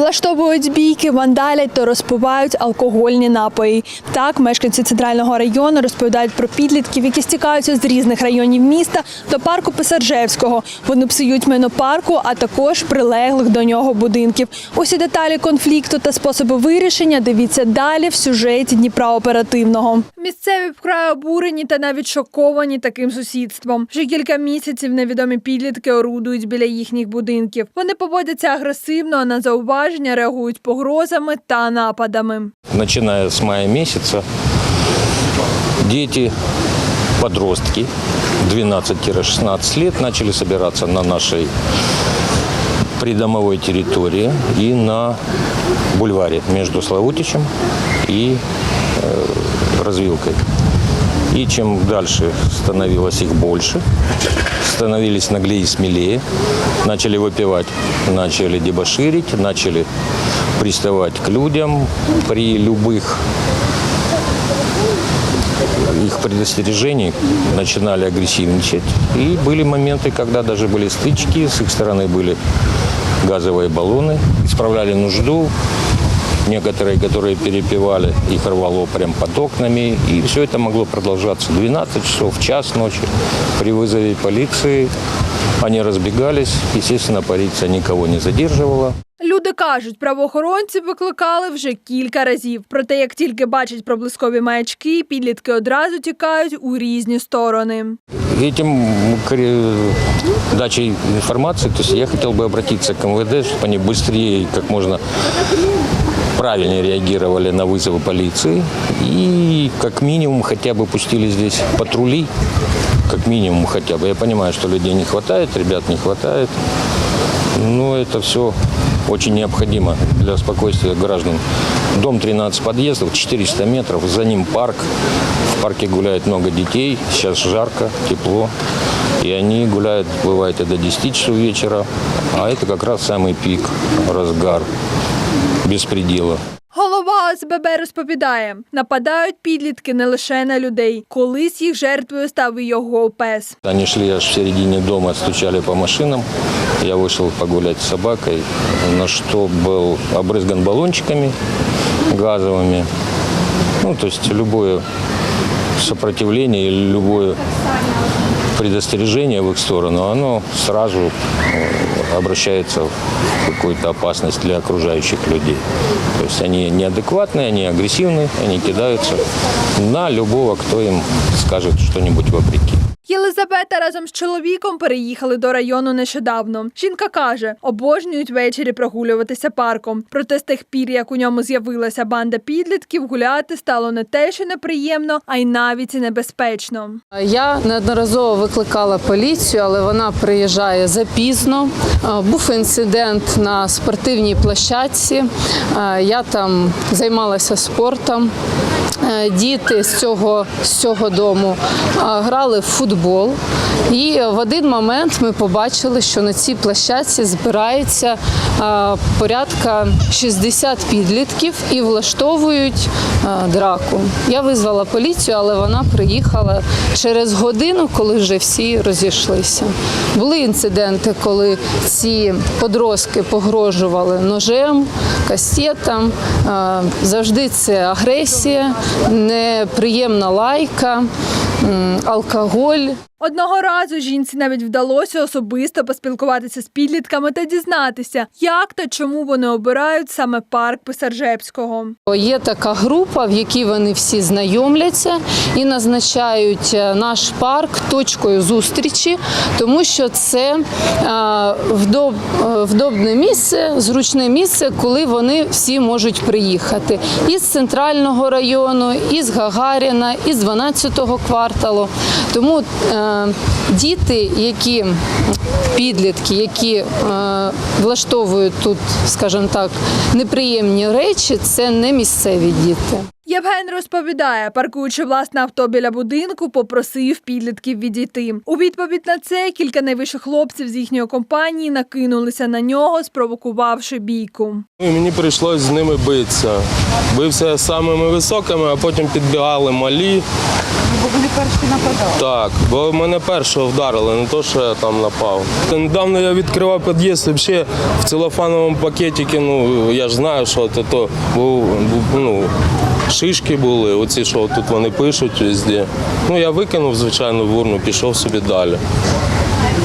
Влаштовують бійки, вандалять та розпивають алкогольні напої. Так, мешканці центрального району розповідають про підлітків, які стікаються з різних районів міста до парку Писаржевського. Вони псують майно парку, а також прилеглих до нього будинків. Усі деталі конфлікту та способи вирішення дивіться далі в сюжеті Дніпра оперативного. Місцеві вкрай обурені та навіть шоковані таким сусідством. Вже кілька місяців невідомі підлітки орудують біля їхніх будинків. Вони поводяться агресивно, а на зауваження реагують погрозами та нападами. начиная с мая месяца, дети, подростки 12-16 лет начали собираться на нашей придомовой территории и на бульваре между Славутичем и э, развилкой. И чем дальше становилось их больше, становились наглее и смелее, начали выпивать, начали дебоширить, начали приставать к людям при любых их предостережений начинали агрессивничать. И были моменты, когда даже были стычки, с их стороны были газовые баллоны, исправляли нужду, некоторые, которые перепивали, их рвало прям под окнами. И все это могло продолжаться 12 часов, час ночи. При вызове полиции они разбегались. Естественно, полиция никого не задерживала. Люди кажуть, правоохоронці викликали вже кілька разів. Проте, як тільки бачать проблискові маячки, підлітки одразу тікають у різні сторони. Этим кре- дачей информации, то есть я хотел бы обратиться к МВД, чтобы они быстрее, и как можно правильнее реагировали на вызовы полиции и как минимум хотя бы пустили здесь патрули, как минимум хотя бы. Я понимаю, что людей не хватает, ребят не хватает, но это все очень необходимо для спокойствия граждан. Дом 13 подъездов, 400 метров, за ним парк. В парке гуляет много детей, сейчас жарко, тепло. И они гуляют, бывает, до 10 часов вечера. А это как раз самый пик, разгар, беспредела. Голова ОСББ розповідає, нападають підлітки не лише на людей. Колись їх жертвою став і його пес. Они шли аж в середине дома, стучали по машинам. Я вышел погулять с собакой, на что был обрызган баллончиками газовыми. Ну, то есть любое сопротивление или любое предостережение в их сторону, оно сразу обращается в какую-то опасность для окружающих людей. То есть они неадекватные, они агрессивные, они кидаются на любого, кто им скажет что-нибудь вопреки. Єлизавета разом з чоловіком переїхали до району нещодавно. Жінка каже, обожнюють ввечері прогулюватися парком. Проте з тих пір, як у ньому з'явилася банда підлітків, гуляти стало не те, що неприємно, а й навіть і небезпечно. Я неодноразово викликала поліцію, але вона приїжджає запізно. Е, Був інцидент на спортивній площадці. Е, Я там займалася спортом. Е, Діти з цього, з цього дому грали в футбол. І в один момент ми побачили, що на цій площадці збирається е, порядка 60 підлітків і влаштовують е, драку. Я визвала поліцію, але вона приїхала через годину, коли вже всі розійшлися. Були інциденти, коли ці подростки погрожували ножем, кастетом. Е, Завжди це агресія, неприємна лайка, алкоголь. Одного разу жінці навіть вдалося особисто поспілкуватися з підлітками та дізнатися, як та чому вони обирають саме парк Писаржевського. Є така група, в якій вони всі знайомляться і назначають е, наш парк точкою зустрічі, тому що це е, е, вдобне місце, зручне місце, коли вони всі можуть приїхати із центрального району, із Гагаріна, із 12-го кварталу. Тому діти, які підлітки, які е, влаштовують тут, скажімо так, неприємні речі, це не місцеві діти. Євген розповідає, паркуючи власне авто біля будинку, попросив підлітків відійти. У відповідь на це кілька найвищих хлопців з їхньої компанії накинулися на нього, спровокувавши бійку. Мені прийшлось з ними битися. Бився з самими високими, а потім підбігали малі. Бо вони перші нападали. Так, бо мене першого вдарили, не то, що я там напав. Та Недавно я відкривав під'їзд взагалі в целофановому пакетику, ну я ж знаю, що це то був, ну, шишки були, оці, що тут вони пишуть везде. Ну я викинув, звичайно, в урну, пішов собі далі.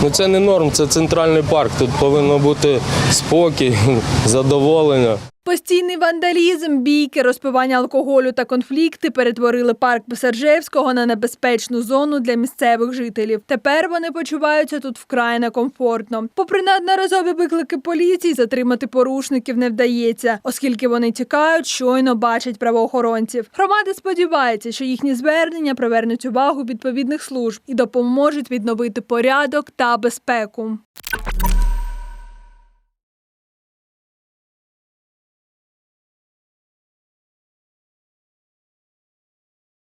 Ну це не норм, це центральний парк. Тут повинно бути спокій, задоволення. Постійний вандалізм, бійки, розпивання алкоголю та конфлікти перетворили парк Писаржевського на небезпечну зону для місцевих жителів. Тепер вони почуваються тут вкрай некомфортно. Попри неодноразові виклики поліції, затримати порушників не вдається, оскільки вони тікають, щойно бачать правоохоронців. Громада сподівається, що їхні звернення привернуть увагу відповідних служб і допоможуть відновити порядок та безпеку.